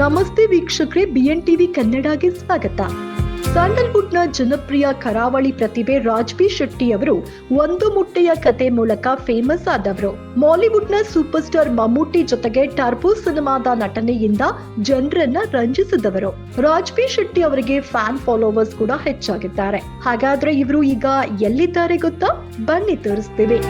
ನಮಸ್ತೆ ವೀಕ್ಷಕರೇ B N TV ಕನ್ನಡಗೆ ಸ್ವಾಗತ. ಸ್ಯಾಂಡಲ್ವುಡ್ನ ಜನಪ್ರಿಯ ಕರಾವಳಿ ಪ್ರತಿಭೆ ರಾಜ್ಬಿ ಶೆಟ್ಟಿ ಅವರು ಒಂದು ಮುಟ್ಟೆಯ ಕತೆ ಮೂಲಕ ಫೇಮಸ್ ಆದವರು. ಮಾಲಿವುಡ್ನ ಸೂಪರ್ ಸ್ಟಾರ್ ಮಮ್ಮೂಟಿ ಜೊತೆಗೆ ಟರ್ಬೋ ಸಿನಿಮಾದ ನಟನೆಯಿಂದ ಜನರನ್ನ ರಂಜಿಸಿದವರು. ರಾಜ್ಬಿ ಶೆಟ್ಟಿ ಅವರಿಗೆ ಫ್ಯಾನ್ ಫಾಲೋವರ್ಸ್ ಕೂಡ ಹೆಚ್ಚಾಗಿದ್ದಾರೆ. ಹಾಗಾದ್ರೆ ಇವರು ಈಗ ಎಲ್ಲಿದ್ದಾರೆ ಗೊತ್ತಾ? ಬನ್ನಿ ತೋರಿಸ್ತೀವಿ.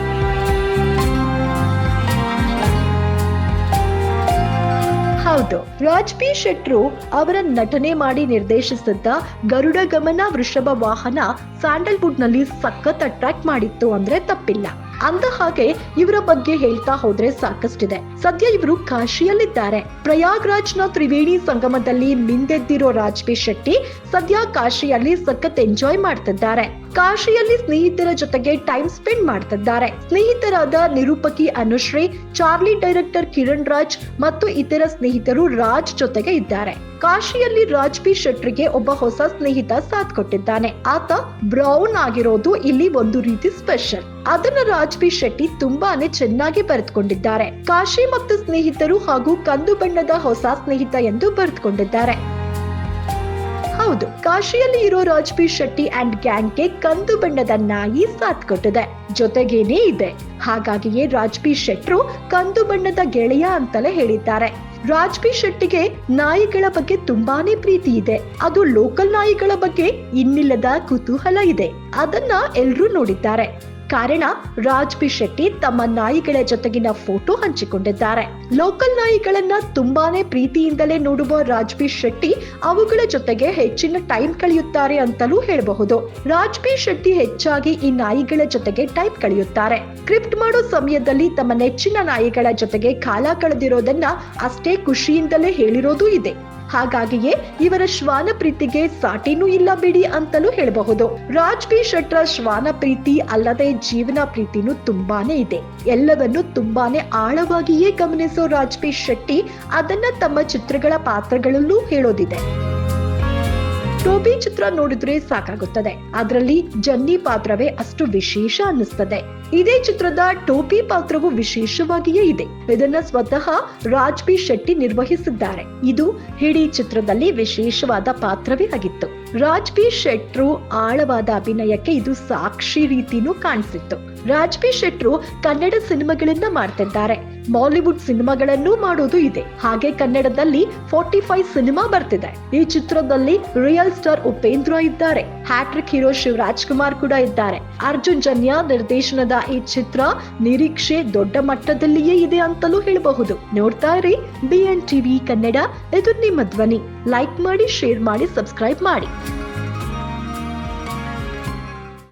ಹೌದು. ರಾಜ್ಬಿ ಶೆಟ್ರು ಅವರ ನಟನೆ ಮಾಡಿ ನಿರ್ದೇಶಿಸಿದ್ದ ಗರುಡ ಗಮನ ವೃಷಭ ವಾಹನ ಸ್ಯಾಂಡಲ್ವುಡ್ನಲ್ಲಿ ಸಖತ್ ಅಟ್ರಾಕ್ಟ್ ಮಾಡಿತ್ತು ಅಂದ್ರೆ ತಪ್ಪಿಲ್ಲ. ಅಂದ ಹಾಗೆ ಇವರ ಬಗ್ಗೆ ಹೇಳ್ತಾ ಹೋದ್ರೆ ಸಾಕಷ್ಟಿದೆ. ಸದ್ಯ ಇವರು ಕಾಶಿಯಲ್ಲಿದ್ದಾರೆ. ಪ್ರಯಾಗ್ರಾಜ್ನ ತ್ರಿವೇಣಿ ಸಂಗಮದಲ್ಲಿ ಮಿಂದೆದ್ದಿರೋ ರಾಜ್ಬಿ ಶೆಟ್ಟಿ ಸದ್ಯ ಕಾಶಿಯಲ್ಲಿ ಸಖತ್ ಎಂಜಾಯ್ ಮಾಡ್ತಿದ್ದಾರೆ. ಕಾಶಿಯಲ್ಲಿ ಸ್ನೇಹಿತರ ಜೊತೆಗೆ ಟೈಮ್ ಸ್ಪೆಂಡ್ ಮಾಡ್ತಿದ್ದಾರೆ. ಸ್ನೇಹಿತರಾದ ನಿರೂಪಕಿ ಅನುಶ್ರೀ, ಚಾರ್ಲಿ ಡೈರೆಕ್ಟರ್ ಕಿರಣ್ ರಾಜ್ ಮತ್ತು ಇತರ ಸ್ನೇಹಿತರು ರಾಜ್ ಜೊತೆಗೆ ಇದ್ದಾರೆ. ಕಾಶಿಯಲ್ಲಿ ರಾಜ್ ಬಿ ಶೆಟ್ರಿಗೆ ಒಬ್ಬ ಹೊಸ ಸ್ನೇಹಿತ ಸಾಥ್ ಕೊಟ್ಟಿದ್ದಾನೆ ಆತ ಬ್ರೌನ್ ಆಗಿರೋದು ಇಲ್ಲಿ ಒಂದು ರೀತಿ ಸ್ಪೆಷಲ್. ಅದನ್ನ ರಾಜ್ ಬಿ ಶೆಟ್ಟಿ ತುಂಬಾನೇ ಚೆನ್ನಾಗಿ ಬರೆದುಕೊಂಡಿದ್ದಾರೆ. ಕಾಶಿ ಮತ್ತು ಸ್ನೇಹಿತರು ಹಾಗೂ ಕಂದು ಬಣ್ಣದ ಹೊಸ ಸ್ನೇಹಿತ ಎಂದು ಬರೆದುಕೊಂಡಿದ್ದಾರೆ. ಹೌದು. ಕಾಶಿಯಲ್ಲಿ ಇರೋ ರಾಜ್ಬಿ ಶೆಟ್ಟಿ ಅಂಡ್ ಗ್ಯಾಂಗ್ಗೆ ಕಂದು ಬಣ್ಣದ ನಾಯಿ ಸಾಥ್ ಕೊಟ್ಟಿದೆ. ಜೊತೆಗೇನೆ ಇದೆ. ಹಾಗಾಗಿಯೇ ರಾಜ್ಬಿ ಶೆಟ್ರು ಕಂದು ಬಣ್ಣದ ಗೆಳೆಯ ಅಂತಲೇ ಹೇಳಿದ್ದಾರೆ. ರಾಜ್ಬಿ ಶೆಟ್ಟಿಗೆ ನಾಯಿಗಳ ಬಗ್ಗೆ ತುಂಬಾನೇ ಪ್ರೀತಿ ಇದೆ. ಅದು ಲೋಕಲ್ ನಾಯಿಗಳ ಬಗ್ಗೆ ಇನ್ನಿಲ್ಲದ ಕುತೂಹಲ ಇದೆ. ಅದನ್ನ ಎಲ್ರೂ ನೋಡಿದ್ದಾರೆ. ಕಾರಣ ರಾಜ್ ಬಿ ಶೆಟ್ಟಿ ತಮ್ಮ ನಾಯಿಗಳ ಜೊತೆಗಿನ ಫೋಟೋ ಹಂಚಿಕೊಂಡಿದ್ದಾರೆ. ಲೋಕಲ್ ನಾಯಿಗಳನ್ನ ತುಂಬಾನೇ ಪ್ರೀತಿಯಿಂದಲೇ ನೋಡುವ ರಾಜ್ ಬಿ ಶೆಟ್ಟಿ ಅವುಗಳ ಜೊತೆಗೆ ಹೆಚ್ಚಿನ ಟೈಮ್ ಕಳೆಯುತ್ತಾರೆ ಅಂತಲೂ ಹೇಳಬಹುದು. ರಾಜ್ ಬಿ ಶೆಟ್ಟಿ ಹೆಚ್ಚಾಗಿ ಈ ನಾಯಿಗಳ ಜೊತೆಗೆ ಟೈಮ್ ಕಳೆಯುತ್ತಾರೆ. ಕ್ರಿಪ್ಟ್ ಮಾಡೋ ಸಮಯದಲ್ಲಿ ತಮ್ಮ ನೆಚ್ಚಿನ ನಾಯಿಗಳ ಜೊತೆಗೆ ಕಾಲ ಕಳೆದಿರೋದನ್ನ ಅಷ್ಟೇ ಖುಷಿಯಿಂದಲೇ ಹೇಳಿರೋದು ಇದೆ. ಹಾಗಾಗಿಯೇ ಇವರ ಶ್ವಾನ ಪ್ರೀತಿಗೆ ಸಾಟಿನೂ ಇಲ್ಲ ಬಿಡಿ ಅಂತಲೂ ಹೇಳಬಹುದು. ರಾಜ್ ಬಿ ಶೆಟ್ರ ಶ್ವಾನ ಪ್ರೀತಿ ಅಲ್ಲದೆ ಜೀವನ ಪ್ರೀತಿನೂ ತುಂಬಾನೇ ಇದೆ. ಎಲ್ಲವನ್ನು ತುಂಬಾನೇ ಆಳವಾಗಿಯೇ ಗಮನಿಸೋ ರಾಜ್ ಬಿ ಶೆಟ್ಟಿ ಅದನ್ನ ತಮ್ಮ ಚಿತ್ರಗಳ ಪಾತ್ರಗಳಲ್ಲೂ ಹೇಳೋದಿದೆ. ಟೋಬಿ ಚಿತ್ರ ನೋಡಿದ್ರೆ ಸಾಕಾಗುತ್ತದೆ. ಅದರಲ್ಲಿ ಜನ್ನಿ ಪಾತ್ರವೇ ಅಷ್ಟು ವಿಶೇಷ ಅನ್ನಿಸ್ತದೆ. ಇದೇ ಚಿತ್ರದ ಟೋಪಿ ಪಾತ್ರವು ವಿಶೇಷವಾಗಿಯೇ ಇದೆ. ಇದನ್ನ ಸ್ವತಃ ರಾಜ್ ಬಿ ಶೆಟ್ಟಿ ನಿರ್ವಹಿಸಿದ್ದಾರೆ. ಇದು ಇಡೀ ಚಿತ್ರದಲ್ಲಿ ವಿಶೇಷವಾದ ಪಾತ್ರವೇ ಆಗಿತ್ತು. ರಾಜ್ ಶೆಟ್ರು ಆಳವಾದ ಅಭಿನಯಕ್ಕೆ ಇದು ಸಾಕ್ಷಿ ರೀತಿನೂ ಕಾಣಿಸಿತ್ತು. ರಾಜ್ ಬಿ ಶೆಟ್ರು ಕನ್ನಡ ಸಿನಿಮಾಗಳನ್ನ ಮಾಡ್ತಿದ್ದಾರೆ. ಬಾಲಿವುಡ್ ಸಿನಿಮಾಗಳನ್ನೂ ಮಾಡೋದು ಇದೆ. ಹಾಗೆ ಕನ್ನಡದಲ್ಲಿ ಫೋರ್ಟಿ ಫೈವ್ ಸಿನಿಮಾ ಬರ್ತಿದೆ. ಈ ಚಿತ್ರದಲ್ಲಿ ರಿಯಲ್ ಸ್ಟಾರ್ ಉಪೇಂದ್ರ ಇದ್ದಾರೆ. ಹ್ಯಾಟ್ರಿಕ್ ಹೀರೋ ಶಿವರಾಜ್ ಕುಮಾರ್ ಕೂಡ ಇದ್ದಾರೆ. ಅರ್ಜುನ್ ಜನ್ಯ ನಿರ್ದೇಶನದ ಈ ಚಿತ್ರ ನಿರೀಕ್ಷೆ ದೊಡ್ಡ ಮಟ್ಟದಲ್ಲಿಯೇ ಇದೆ ಅಂತಲೂ ಹೇಳಬಹುದು. ನೋಡ್ತಾ ಇರಿ ಬಿ ಎನ್ ಟಿವಿ ಕನ್ನಡ. ಇದು ನಿಮ್ಮ ಧ್ವನಿ. ಲೈಕ್ ಮಾಡಿ ಶೇರ್ ಮಾಡಿ ಸಬ್ಸ್ಕ್ರೈಬ್ ಮಾಡಿ.